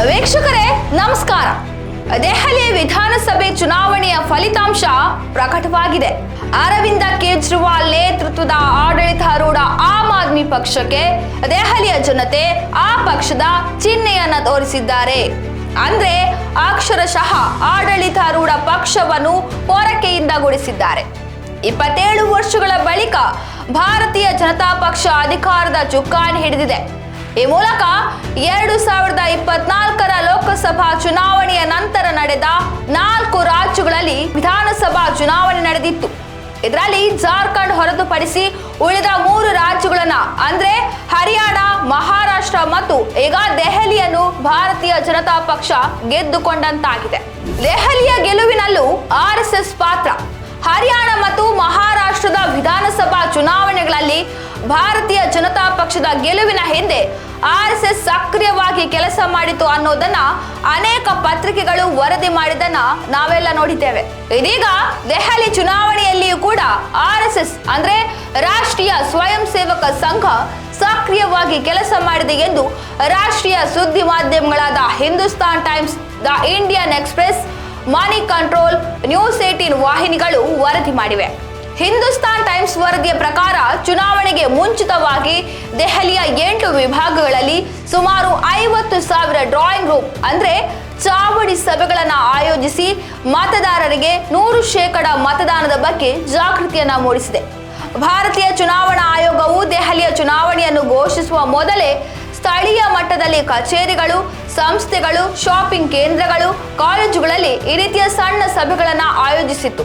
ವೀಕ್ಷಕರೇ, ನಮಸ್ಕಾರ. ದೆಹಲಿ ವಿಧಾನಸಭೆ ಚುನಾವಣೆಯ ಫಲಿತಾಂಶ ಪ್ರಕಟವಾಗಿದೆ. ಅರವಿಂದ ಕೇಜ್ರಿವಾಲ್ ನೇತೃತ್ವದ ಆಡಳಿತಾರೂಢ ಆಮ್ ಆದ್ಮಿ ಪಕ್ಷಕ್ಕೆ ದೆಹಲಿಯ ಜನತೆ ಆ ಪಕ್ಷದ ಚಿಹ್ನೆಯನ್ನ ತೋರಿಸಿದ್ದಾರೆ. ಅಂದ್ರೆ ಅಕ್ಷರಶಃ ಆಡಳಿತಾರೂಢ ಪಕ್ಷವನ್ನು ಪೊರಕೆಯಿಂದ ಗುಡಿಸಿದ್ದಾರೆ. ಇಪ್ಪತ್ತೇಳು ವರ್ಷಗಳ ಬಳಿಕ ಭಾರತೀಯ ಜನತಾ ಪಕ್ಷ ಅಧಿಕಾರದ ಚುಕ್ಕಾಣಿ ಹಿಡಿದಿದೆ. ಈ ಮೂಲಕ ಎರಡು ಸಾವಿರದ ಇಪ್ಪತ್ನಾಲ್ಕರ ಲೋಕಸಭಾ ಚುನಾವಣೆಯ ನಂತರ ನಡೆದ ನಾಲ್ಕು ರಾಜ್ಯಗಳಲ್ಲಿ ವಿಧಾನಸಭಾ ಚುನಾವಣೆ ನಡೆದಿತ್ತು. ಇದರಲ್ಲಿ ಜಾರ್ಖಂಡ್ ಹೊರತುಪಡಿಸಿ ಉಳಿದ ಮೂರು ರಾಜ್ಯಗಳನ್ನ ಅಂದ್ರೆ ಹರಿಯಾಣ, ಮಹಾರಾಷ್ಟ್ರ ಮತ್ತು ಈಗ ದೆಹಲಿಯನ್ನು ಭಾರತೀಯ ಜನತಾ ಪಕ್ಷ ಗೆದ್ದುಕೊಂಡಂತಾಗಿದೆ. ದೆಹಲಿಯ ಗೆಲುವಿನಲ್ಲೂ ಆರ್ ಎಸ್ ಎಸ್ ಪಾತ್ರ. ಹರಿಯಾಣ ಮತ್ತು ವಿಧಾನಸಭಾ ಚುನಾವಣೆಗಳಲ್ಲಿ ಭಾರತೀಯ ಜನತಾ ಪಕ್ಷದ ಗೆಲುವಿನ ಹಿಂದೆ ಆರ್ ಎಸ್ ಎಸ್ ಸಕ್ರಿಯವಾಗಿ ಕೆಲಸ ಮಾಡಿತು ಅನ್ನೋದನ್ನ ಅನೇಕ ಪತ್ರಿಕೆಗಳು ವರದಿ ಮಾಡಿದನ್ನ ನಾವೆಲ್ಲ ನೋಡಿದ್ದೇವೆ. ಇದೀಗ ದೆಹಲಿ ಚುನಾವಣೆಯಲ್ಲಿಯೂ ಕೂಡ ಆರ್ ಎಸ್ ಎಸ್ ಅಂದ್ರೆ ರಾಷ್ಟ್ರೀಯ ಸ್ವಯಂ ಸೇವಕ ಸಂಘ ಸಕ್ರಿಯವಾಗಿ ಕೆಲಸ ಮಾಡಿದೆ ಎಂದು ರಾಷ್ಟ್ರೀಯ ಸುದ್ದಿ ಮಾಧ್ಯಮಗಳಾದ Hindustan Times, the Indian Express, Money Control, News eighteen ವಾಹಿನಿಗಳು ವರದಿ ಮಾಡಿವೆ. ಹಿಂದೂಸ್ತಾನ್ ಟೈಮ್ಸ್ ವರದಿಯ ಪ್ರಕಾರ ಚುನಾವಣೆಗೆ ಮುಂಚಿತವಾಗಿ ದೆಹಲಿಯ ಎಂಟು ವಿಭಾಗಗಳಲ್ಲಿ ಸುಮಾರು ಐವತ್ತು ಸಾವಿರ ಡ್ರಾಯಿಂಗ್ ರೂಮ್, ಅಂದ್ರೆ ಚಾವಡಿ ಸಭೆಗಳನ್ನು ಆಯೋಜಿಸಿ ಮತದಾರರಿಗೆ ನೂರು ಶೇಕಡ ಮತದಾನದ ಬಗ್ಗೆ ಜಾಗೃತಿಯನ್ನ ಮೂಡಿಸಿದೆ. ಭಾರತೀಯ ಚುನಾವಣಾ ಆಯೋಗವು ದೆಹಲಿಯ ಚುನಾವಣೆಯನ್ನು ಘೋಷಿಸುವ ಮೊದಲೇ ಸ್ಥಳೀಯ ಮಟ್ಟದಲ್ಲಿ ಕಚೇರಿಗಳು, ಸಂಸ್ಥೆಗಳು, ಶಾಪಿಂಗ್ ಕೇಂದ್ರಗಳು, ಕಾಲೇಜುಗಳಲ್ಲಿ ಈ ರೀತಿಯ ಸಣ್ಣ ಸಭೆಗಳನ್ನು ಆಯೋಜಿಸಿತ್ತು.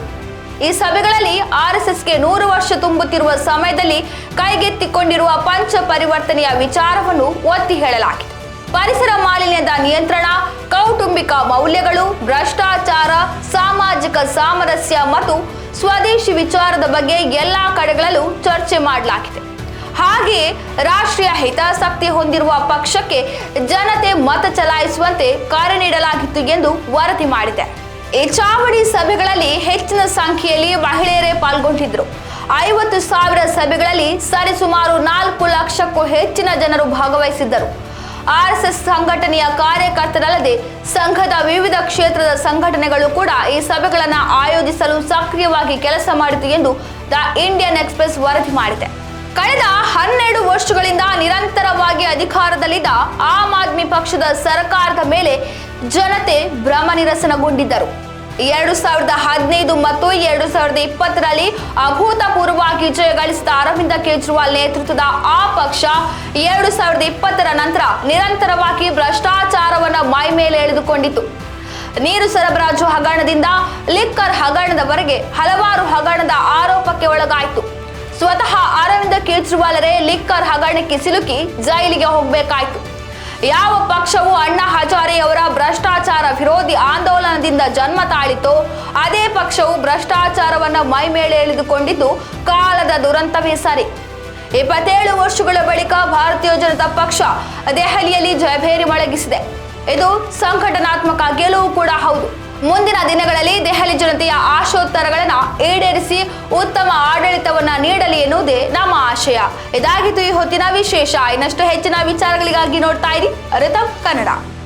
ಈ ಸಭೆಗಳಲ್ಲಿ ಆರ್ಎಸ್ಎಸ್ಗೆ ನೂರು ವರ್ಷ ತುಂಬುತ್ತಿರುವ ಸಮಯದಲ್ಲಿ ಕೈಗೆತ್ತಿಕೊಂಡಿರುವ ಪಂಚ ಪರಿವರ್ತನೆಯ ವಿಚಾರವನ್ನು ಒತ್ತಿ ಹೇಳಲಾಗಿದೆ. ಪರಿಸರ ಮಾಲಿನ್ಯದ ನಿಯಂತ್ರಣ, ಕೌಟುಂಬಿಕ ಮೌಲ್ಯಗಳು, ಭ್ರಷ್ಟಾಚಾರ, ಸಾಮಾಜಿಕ ಸಾಮರಸ್ಯ ಮತ್ತು ಸ್ವದೇಶಿ ವಿಚಾರದ ಬಗ್ಗೆ ಎಲ್ಲಾ ಕಡೆಗಳಲ್ಲೂ ಚರ್ಚೆ ಮಾಡಲಾಗಿದೆ. ಹಾಗೆಯೇ ರಾಷ್ಟ್ರೀಯ ಹಿತಾಸಕ್ತಿ ಹೊಂದಿರುವ ಪಕ್ಷಕ್ಕೆ ಜನತೆ ಮತ ಚಲಾಯಿಸುವಂತೆ ಕರೆ ನೀಡಲಾಗಿತ್ತು ಎಂದು ವರದಿ ಮಾಡಿದೆ. ಈ ಚಾವಡಿ ಸಭೆಗಳಲ್ಲಿ ಹೆಚ್ಚಿನ ಸಂಖ್ಯೆಯಲ್ಲಿ ಮಹಿಳೆಯರೇ ಪಾಲ್ಗೊಂಡಿದ್ರು ಐವತ್ತು ಸಾವಿರ ಸಭೆಗಳಲ್ಲಿ ಸರಿಸುಮಾರು ನಾಲ್ಕು ಲಕ್ಷಕ್ಕೂ ಹೆಚ್ಚಿನ ಜನರು ಭಾಗವಹಿಸಿದ್ದರು. ಆರ್ಎಸ್ಎಸ್ ಸಂಘಟನೆಯ ಕಾರ್ಯಕರ್ತರಲ್ಲದೆ ಸಂಘದ ವಿವಿಧ ಕ್ಷೇತ್ರದ ಸಂಘಟನೆಗಳು ಕೂಡ ಈ ಸಭೆಗಳನ್ನು ಆಯೋಜಿಸಲು ಸಕ್ರಿಯವಾಗಿ ಕೆಲಸ ಮಾಡಿತು ಎಂದು ದ ಇಂಡಿಯನ್ ಎಕ್ಸ್ಪ್ರೆಸ್ ವರದಿ ಮಾಡಿದೆ. ಕಳೆದ ಹನ್ನೆರಡು ವರ್ಷಗಳಿಂದ ನಿರಂತರವಾಗಿ ಅಧಿಕಾರದಲ್ಲಿದ್ದ ಆಮ್ ಆದ್ಮಿ ಪಕ್ಷದ ಸರ್ಕಾರದ ಮೇಲೆ ಜನತೆ ಭ್ರಮ ನಿರಸನಗೊಂಡಿದ್ದರು. ಎರಡು ಸಾವಿರದ ಹದಿನೈದು ಮತ್ತು ಎರಡು ಸಾವಿರದ ಇಪ್ಪತ್ತರಲ್ಲಿ ಅಭೂತಪೂರ್ವವಾಗಿ ಜಯ ಗಳಿಸಿದ ಅರವಿಂದ ಕೇಜ್ರಿವಾಲ್ ನೇತೃತ್ವದ ಆ ಪಕ್ಷ ಎರಡು ಸಾವಿರದ ಇಪ್ಪತ್ತರ ನಂತರ ನಿರಂತರವಾಗಿ ಭ್ರಷ್ಟಾಚಾರವನ್ನು ಮೈ ಮೇಲೆ ಎಳೆದುಕೊಂಡಿತು ನೀರು ಸರಬರಾಜು ಹಗರಣದಿಂದ ಲಿಕ್ಕರ್ ಹಗರಣದವರೆಗೆ ಹಲವಾರು ಹಗರಣದ ಆರೋಪಕ್ಕೆ ಒಳಗಾಯಿತು. ಸ್ವತಃ ಕೇಜ್ರಿವಾಲರೇ ಲಿಕ್ಕರ್ ಹಗರಣಕ್ಕೆ ಸಿಲುಕಿ ಜೈಲಿಗೆ ಹೋಗಬೇಕಾಯಿತು. ಯಾವ ಪಕ್ಷವು ಅಣ್ಣಾ ಹಜಾರೆ ಅವರ ಭ್ರಷ್ಟಾಚಾರ ವಿರೋಧಿ ಆಂದೋಲನದಿಂದ ಜನ್ಮ ತಾಳಿತೋ, ಅದೇ ಪಕ್ಷವು ಭ್ರಷ್ಟಾಚಾರವನ್ನ ಮೈಮೇಲೆ ಎಳೆದುಕೊಂಡಿದ್ದು ಕಾಲದ ದುರಂತವೇ ಸರಿ. ಇಪ್ಪತ್ತೇಳು ವರ್ಷಗಳ ಬಳಿಕ ಭಾರತೀಯ ಜನತಾ ಪಕ್ಷ ದೆಹಲಿಯಲ್ಲಿ ಜಯಭೇರಿ ಮೊಳಗಿಸಿದೆ. ಇದು ಸಂಘಟನಾತ್ಮಕ ಗೆಲುವು ಕೂಡ ಹೌದು. ಮುಂದಿನ ದಿನಗಳಲ್ಲಿ ದೆಹಲಿ ಜನತೆಯ ಆಶೋತ್ತರಗಳನ್ನ ಈಡೇರಿಸಿ ಉತ್ತಮ ಆಡಳಿತವನ್ನ ನೀಡಲಿ ಎನ್ನುವುದೇ ನಮ್ಮ ಆಶಯ. ಇದಾಗಿತ್ತು ಈ ಹೊತ್ತಿನ ವಿಶೇಷ. ಇನ್ನಷ್ಟು ಹೆಚ್ಚಿನ ವಿಚಾರಗಳಿಗಾಗಿ ನೋಡ್ತಾ ಇರಿ. ರಿತಮ್ ಕನ್ನಡ.